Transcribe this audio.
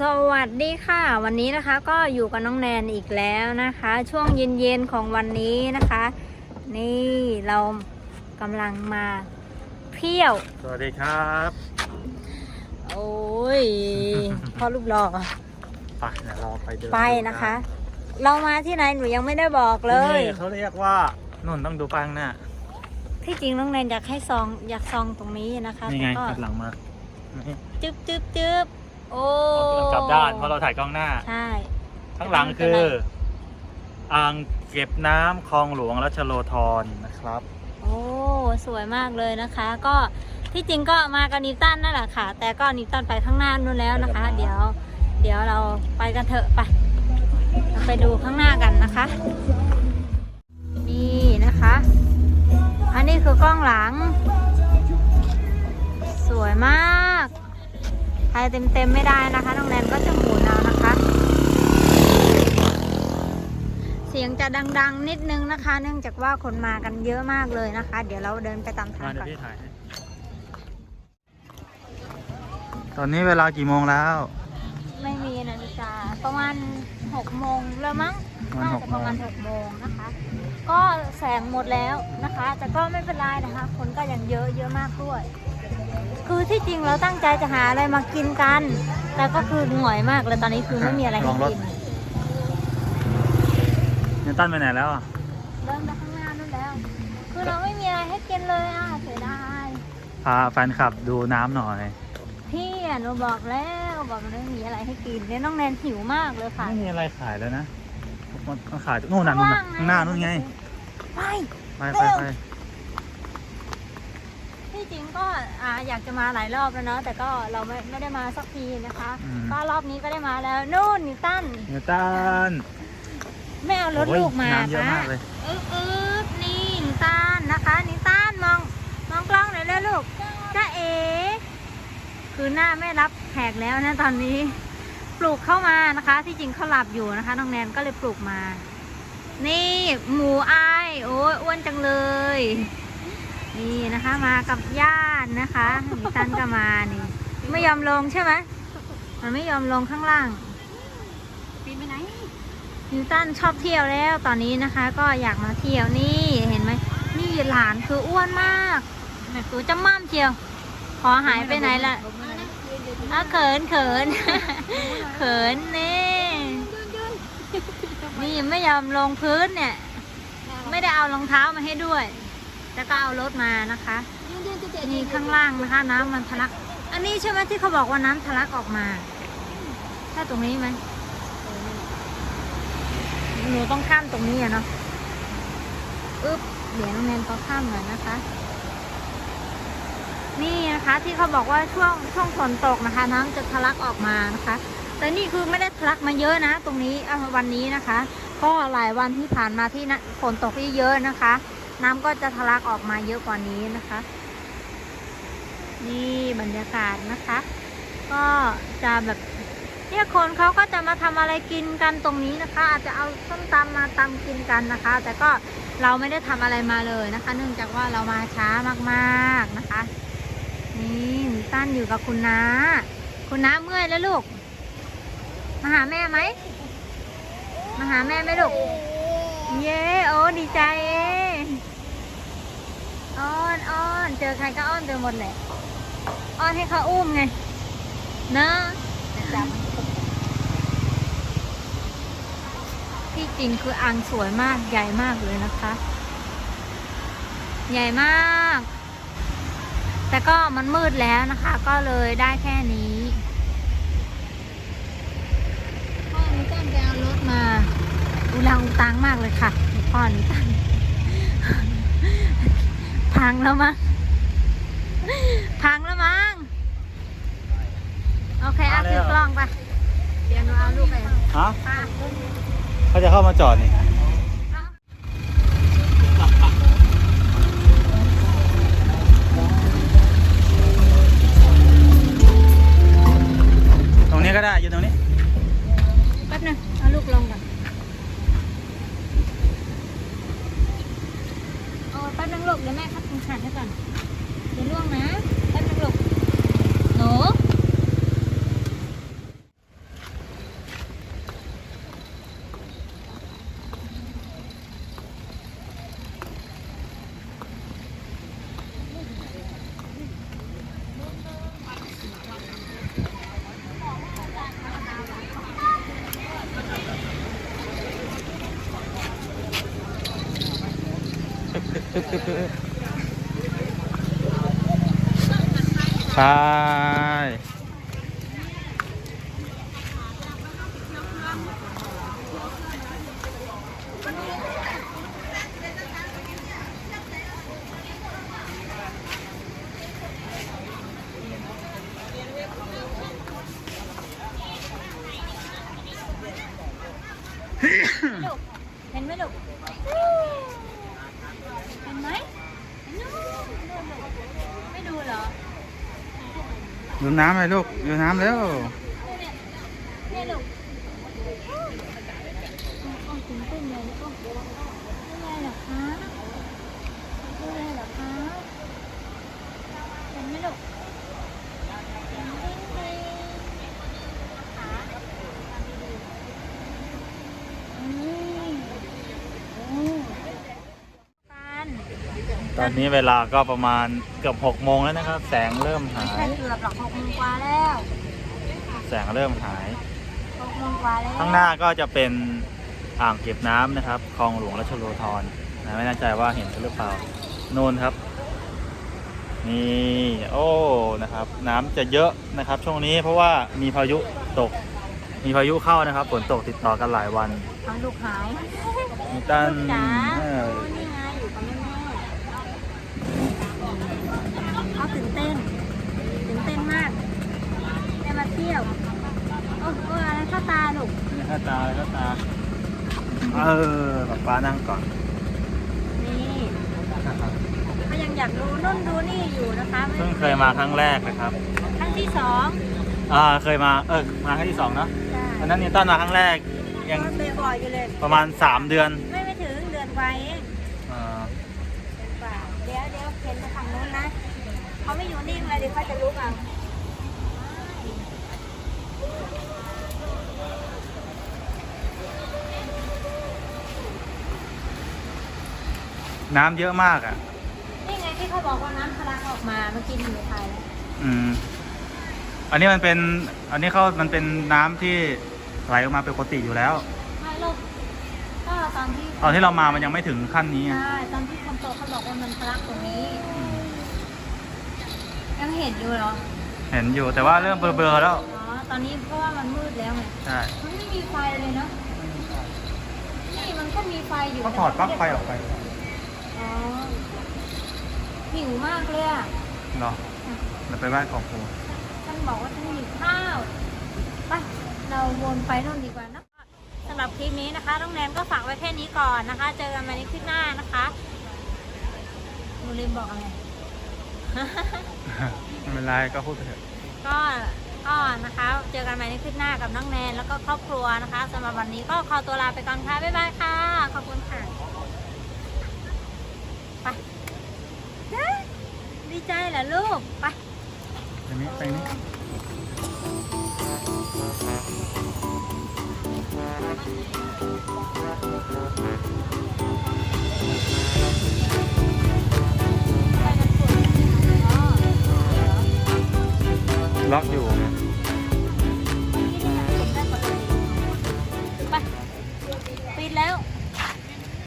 สวัสดีค่ะ วันนี้นะคะก็อยู่กับน้องแนนอีกแล้วนะคะ ช่วงเย็นๆของวันนี้นะคะ นี่เรากำลังมาเที่ยว สวัสดีครับ โอ้ยพ่อรูปหล่อไปเดี๋ยวเราไปเดินไปนะคะ เรามาที่ไหนหนูยังไม่ได้บอกเลที่ยนี่เขาเรียกว่านุ่นต้องดูปังน่ะที่จริงน้องแนนอยากให้ซองอยากซองตรงนี้นะคะนี่ไงแต่ก็กลับหลังมานี่จึ๊บจึ๊บจึ๊บ โอ้กลับด้านเพราะเราถ่ายกล้องหน้า ใช่ ข้างหลังคืออ่างเก็บน้ำคลองหลวงรัชโลธรนะครับ โอ้สวยมากเลยนะคะ ก็ที่จริงก็มากับนิวตันนั่นแหละค่ะ แต่ก็นิวตันไปข้างหน้านู่นแล้วนะคะ เดี๋ยว เดี๋ยวเราไปกันเถอะไป เราไปดูข้างหน้ากันนะคะ เต็มๆไม่ได้นะคะ น้องแนนก็จะหมุนเอานะคะ เสียงจะดังๆนิดนึงนะคะ เนื่องจากว่าคนมากันเยอะมากเลยนะคะ เดี๋ยวเราเดินไปตามทางมาเดี๋ยก่อนวพี่ถ่ายให้ตอนนี้เวลากี่โมงแล้ว ไม่มีนาฬิกาประมาณหกโมงแล้วมั้งประมาณน่าหกจะโมงประมาณหกโมงนะคะ ก็แสงหมดแล้วนะคะ แต่ก็ไม่เป็นไรนะคะ คนก็ยังเยอะเยอะมากด้วย คือที่จริงเราตั้งใจจะหาอะไรมากินกัน แต่ก็คือหน่อยมากเลยตอนนี้คือไม่มีอะไรให้กินนิวตันไปไหนแล้วอะเดินไปข้างหน้านู่นแล้ว คือเราไม่มีอะไรให้กินเลยอะเสียดายพาแฟนคลับดูน้ำหน่อยพี่อะหนูบอกแล้วบอกมันไม่มีอะไรให้กินเนี่ยน้องแนนหิวมากเลยค่ะไม่มีอะไรขายแล้วนะมันขายนู่นน่ะนู่นน่ะข้างหน้านู่นไงไปไปไปไปที่ จริงก็อ่าอยากจะมาหลายรอบแล้วเนาะแต่ก็เราไม่ไม่ได้มาสักทีนะคะ อืม ก็รอบนี้ก็ได้มาแล้วนู่นนิวตันนิวตันไม่เอารถโอ้ยลูกมาน้ำเยอะปะมากเลยอึ๊บอึ๊บนี่นิวตันนะคะนิวตันมองมองกล้องหน่อยเลยลูกจ้าเอคือหน้าไม่รับแขกแล้วนะตอนนี้ ปลูกเข้ามานะคะ ที่จริงเขาหลับอยู่นะคะน้องแนนก็เลยปลูกมา นี่หมูอายโอ้ยอ้วนจังเลย นี่นะคะมากับญาตินะคะนิตันก็มานี่ ไม่ยอมลงใช่ไหมมันไม่ยอมลงข้างล่างปีนไปไหนนิวตันชอบเที่ยวแล้วตอนนี้นะคะ ก็อยากมาเที่ยวนี่เห็นไหมนี่หลานคืออ้วนมากแบบตัวจะม่ำเชียวขอหายไปไหนล่ะเขินเขินเขินนี่นี่ไม่ยอมลงพื้นเนี่ย ไม่ได้เอารองเท้ามาให้ด้วย แต่ก็เอารถมานะคะนี่ข้างล่างนะคะ น้ำมันทะลัก อันนี้ใช่ไหมที่เขาบอกว่าน้ำทะลักออกมาใช่ตรงนี้ไหมหนูต้องข้ามตรงนี้อะเนาะอึ๊บเดี๋ยวน้องแนนก็ข้ามหน่อยนะคะ นี่นะคะที่เขาบอกว่าช่วงช่วงฝนตกนะคะ น้ำจะทะลักออกมานะคะ แต่นี่คือไม่ได้ทะลักมาเยอะนะ ตรงนี้อะวันนี้นะคะ ก็หลายวันที่ผ่านมาที่นะฝนตกที่เยอะนะคะ น้ำก็จะทะลักออกมาเยอะกว่านี้นะคะ นี่บรรยากาศนะคะ ก็จะแบบเนี่ยคนเขาก็จะมาทำอะไรกินกันตรงนี้นะคะ อาจจะเอาส้มตำมาตำกินกันนะคะ แต่ก็เราไม่ได้ทำอะไรมาเลยนะคะ เนื่องจากว่าเรามาช้ามากๆนะคะ นี่หนูตั้นอยู่กับคุณน้าคุณน้าเมื่อยแล้วลูก มาหาแม่ไหม มาหาแม่ไหมลูก เย้โอ้ดีใจเองอ้อนอ้อนเจอใครก็อ้อนเจอหมดแหละอ้อนให้เขาอุ้มไงเนอะที่จริงคืออ่างสวยมากใหญ่มากเลยนะคะ ใหญ่มาก แต่ก็มันมืดแล้วนะคะ ก็เลยได้แค่นี้พ่อหนูต้องไปเอารถมา อุลังอุตังมากเลยค่ะพ่อหนูตังพังแล้วมั้งพังแล้วมั้งโอเคเอามาแล้วถือกล้องไปเดี๋ยวหนูเอาลูกไปฮะป้าเขาจะเข้ามาจอดนี่ตรงนี้ก็ได้อยู่ตรงนี้แป๊บนึงเอาลูกลงก่อนโอ้แป๊บนึงลู กเดี๋ยวแม่คัดถุงขาดให้ก่อนเดี๋ยวล่วงนะแป๊บนึงลูกหนู ใช่ตึ๊บตึ๊บไป ลูกเห็นไหมลูกเห็นไหมไม่ดูเหรอ ดูน้ำเลยลูกดูน้ำแล้วเนี่ยลูกโอ้ตื่นเต้นเลยลูกไม่ไงเหรอคะไม่ไงเหรอคะเห็นไหมลูกเห็นไหมขาอืมอืมปัน ตอนนี้เวลาก็ประมาณเกือบหกโมงแล้วนะครับ แสงเริ่มหาไม่ใช่ยเกือบหรอกหกโมงกว่าแล้วแสงเริ่มหาย หกโมงกว่าแล้วข้างหน้าก็จะเป็นอ่างเก็บน้ำนะครับคลองหลวงรัชโลธรนะไม่แน่ใจว่าเห็นหรือเปล่าโน่นครับ นี่โอ้นะครับ น้ำจะเยอะนะครับ ช่วงนี้เพราะว่ามีพายุตก มีพายุเข้านะครับฝนตกติดต่อกันหลายวันเอาลูกหายนิตันจ๋าเออ โอ้นี่ไงอยู่กับแม่แม่เขา ตื่นเต้น ตื่นเต้นมาก ได้มาเที่ยว โอ้โหอะไรเข้าตาลูกนี่ข้าตาข้าตา เออป๊าป้านั่งก่อนนี่ก็ยังอยากดูนู่นดูนี่อยู่นะคะไม่เพิ่งเคยมาครั้งแรกนะครับ ครั้งที่สองอ่าเคยมาเออมาครั้งที่สองเนอะจ้ะวันนั้นนิตันมาครั้งแรกยังก็ไปบ่อยอยู่เลย ประมาณ 3 เดือนไม่ไม่ถึงเดือนกว่าเองอ่า เดือนกว่าเดี๋ยวเดี๋ยวเข็นไปฝั่งนู้นนะ เขาไม่อยู่นิ่งเลยเดี๋ยวเขาจะลุกเอาน้ำเยอะมากอะ นี่ไงที่เขาบอกว่าน้ำทะลักออกมาเมื่อกี้อยู่ในไทยแล้วอืม อันนี้มันเป็น อันนี้เขามันเป็นน้ำที่ไหลออกมาเป็นปกติอยู่แล้ว ไม่ลูกก็ตอนที่ตอนที่เรามามันยังไม่ถึงขั้นนี้ไงใช่ตอนที่คนโตเขาบอกว่ามันทะลักตรงนี้ อืม ยังเห็นอยู่เหรอ เห็นอยู่แต่ว่าเริ่มเบลอๆแล้ว อ๋อ ตอนนี้เพราะว่ามันมืดแล้วไง ใช่มันไม่มีไฟเลยเนาะนี่มันก็มีไฟอยู่เขาถอดปลั๊กไฟออกไปอ๋อหิวมากเลยอะเนาะเราไปบ้านของครูท่านบอกว่าท่านหิวข้าว ไป เราวนไปนู่นดีกว่าเนอะสำหรับคลิปนี้นะคะน้องแนนก็ฝากไว้แค่นี้ก่อนนะคะ เจอกันใหม่ในคลิปหน้านะคะหนูลืมบอกอะไร ไม่เป็นไรก็พูดไปเถอะก็ก็นะคะ เจอกันใหม่ในคลิปหน้ากับน้องแนนแล้วก็ครอบครัวนะคะสำหรับวันนี้ก็ขอตัวลาไปก่อนค่ะ บ๊ายบายค่ะ ขอบคุณค่ะ ไปดีใจเหรอลูก ไปไปนี้ไปนี้